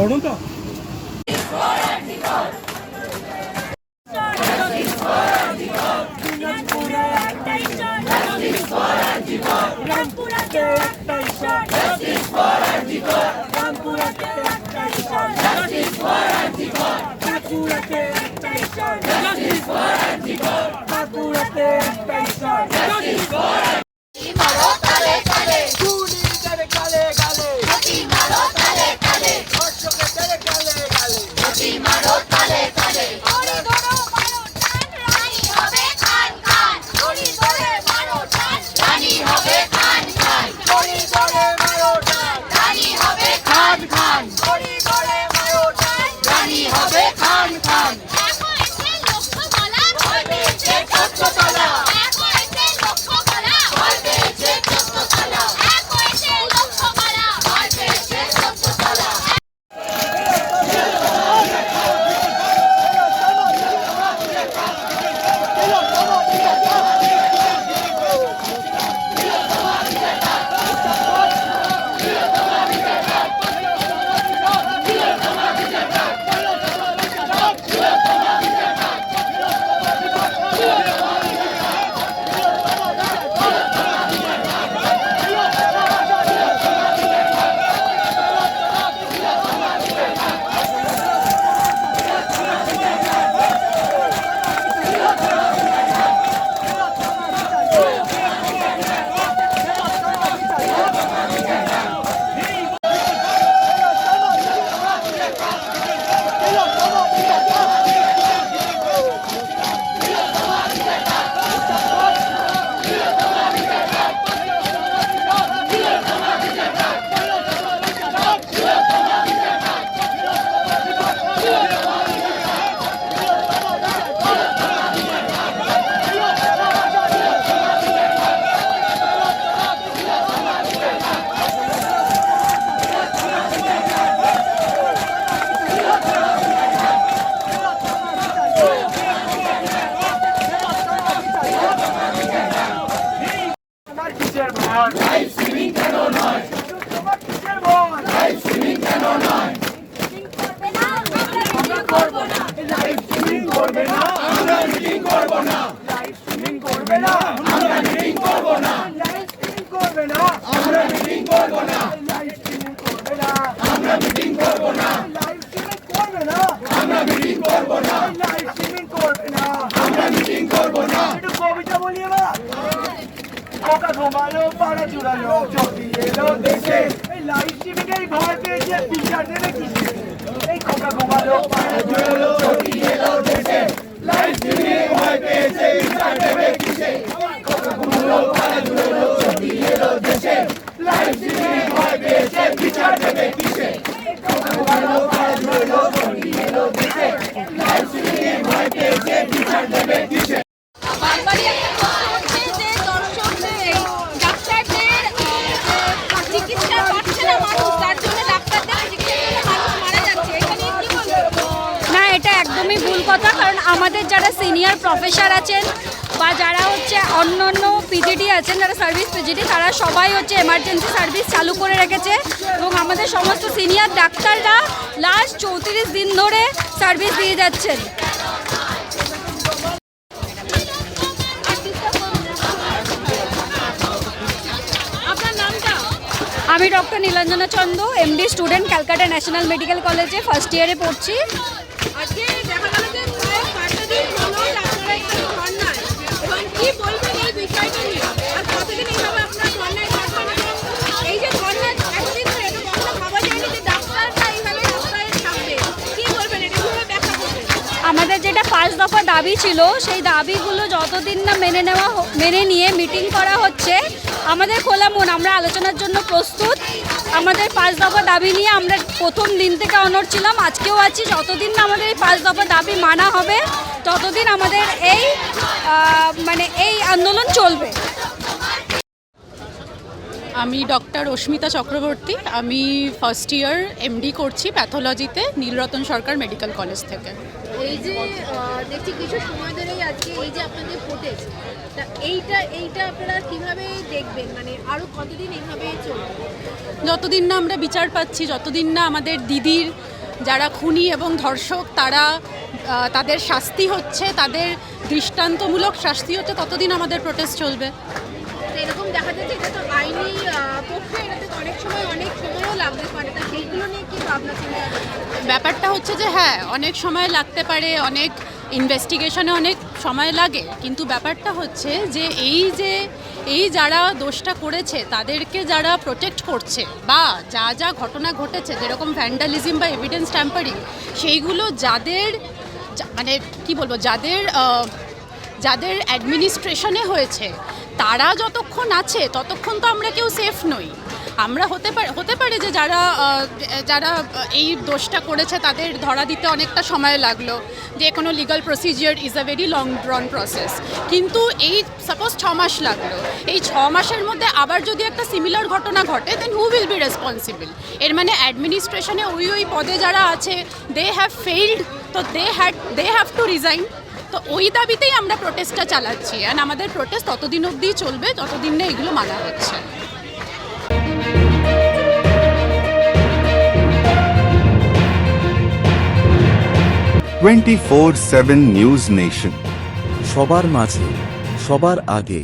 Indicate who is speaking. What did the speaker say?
Speaker 1: পড়ুন তো
Speaker 2: দিনাজপুরে একটাই শট রামপুরাতে
Speaker 3: খান খান। রানী হবে
Speaker 4: করবে না? আমরা মিটিং করব না। আমরা মিটিং করব না। আমরা মিটিং করব না। আমরা মিটিং করব না। একটু কবিতা বলি এবার। কোকা ঘুমালো পাড়া চুড়ালো, চটি এলো দেশে এই স্ট্রিমিং এই ভয় পেয়েছে বিচার দেবে কিসে? এই কোকা ঘুমালো পাড়া চুড়ালো, চটি এলো দেশে লাইভ
Speaker 5: আমাদের যারা সিনিয়র প্রফেসর আছেন বা যারা হচ্ছে অন্য অন্য পিজিডি আছেন, যারা সার্ভিস পিজিডি তারা সবাই হচ্ছে এমার্জেন্সি সার্ভিস চালু করে রেখেছে এবং আমাদের সমস্ত সিনিয়র ডাক্তাররা লাস্ট চৌত্রিশ দিন ধরে সার্ভিস দিয়ে যাচ্ছেন। আমি doctor Nilanjana Chanda MD student Calcutta national medical কলেজে ফার্স্ট ইয়ারে পড়ছি। দফা দাবি ছিল, সেই দাবিগুলো যতদিন না মেনে নেওয়া মেনে নিয়ে মিটিং করা হচ্ছে, আমাদের খোলা মন, আমরা আলোচনার জন্য প্রস্তুত। আমাদের পাঁচ দফা দাবি নিয়ে আমরা প্রথম দিন থেকে অনর ছিলাম, আজকেও আছি, যতদিন না আমাদের এই পাঁচ দফা দাবি মানা হবে, ততদিন আমাদের এই মানে এই আন্দোলন চলবে।
Speaker 6: আমি ডক্টর অস্মিতা চক্রবর্তী। আমি ফার্স্ট ইয়ার এমডি করছি প্যাথোলজিতে নীলরতন সরকার মেডিকেল কলেজ থেকে।
Speaker 7: এই যে দেখছি কিছু সময় ধরেই আজকে এই যে আপনাদের ফুটেজ এইটা এইটা আপনারা কীভাবে দেখবেন? মানে আরও কতদিন এইভাবে চলবে?
Speaker 6: যতদিন না আমরা বিচার পাচ্ছি যতদিন না আমাদের দিদির যারা খুনি এবং ধর্ষক তারা তাদের শাস্তি হচ্ছে তাদের দৃষ্টান্তমূলক শাস্তি হচ্ছে ততদিন আমাদের প্রোটেস্ট চলবে।
Speaker 7: এরকম দেখা যাচ্ছে এটা তো পক্ষে এটাতে অনেক সময়, অনেক সময়ও লাগতে পারে। তা সেইগুলো নিয়ে কি ভাবনা চিন্তা?
Speaker 6: ব্যাপারটা হচ্ছে যে হ্যাঁ অনেক সময় লাগতে পারে, অনেক ইনভেস্টিগেশনে অনেক সময় লাগে। কিন্তু ব্যাপারটা হচ্ছে যে, এই যে, এই যারা দোষটা করেছে, তাদেরকে যারা প্রোটেক্ট করছে বা যা যা ঘটনা ঘটেছে, যেরকম ভ্যান্ডালিজম বা এভিডেন্স ট্যাম্পারিং সেইগুলো যাদের মানে কি বলব, যাদের যাদের অ্যাডমিনিস্ট্রেশনে হয়েছে তারা যতক্ষণ আছে, ততক্ষণ তো আমরা কেউ সেফ নই। আমরা হতে পারে হতে পারে যে যারা যারা এই দোষটা করেছে তাদের ধরা দিতে অনেকটা সময় লাগল, যে কোনো legal procedure is a very long drawn process কিন্তু এই সাপোজ ছ মাস লাগল, এই ছ মাসের মধ্যে আবার যদি একটা সিমিলার ঘটনা ঘটে then who will be responsible এর মানে অ্যাডমিনিস্ট্রেশনে ওই ওই পদে যারা আছে দে হ্যাভ ফেইল্ড তো they had they have to resign তো ওই দাবিতেই আমরা প্রোটেস্টটা চালাচ্ছি। অ্যান্ড আমাদের প্রোটেস্ট ততদিন অব্দি চলবে, ততদিন না এগুলো মানা হচ্ছে।
Speaker 1: Twenty four seven news nation.
Speaker 8: সবার মাঝে, সবার আগে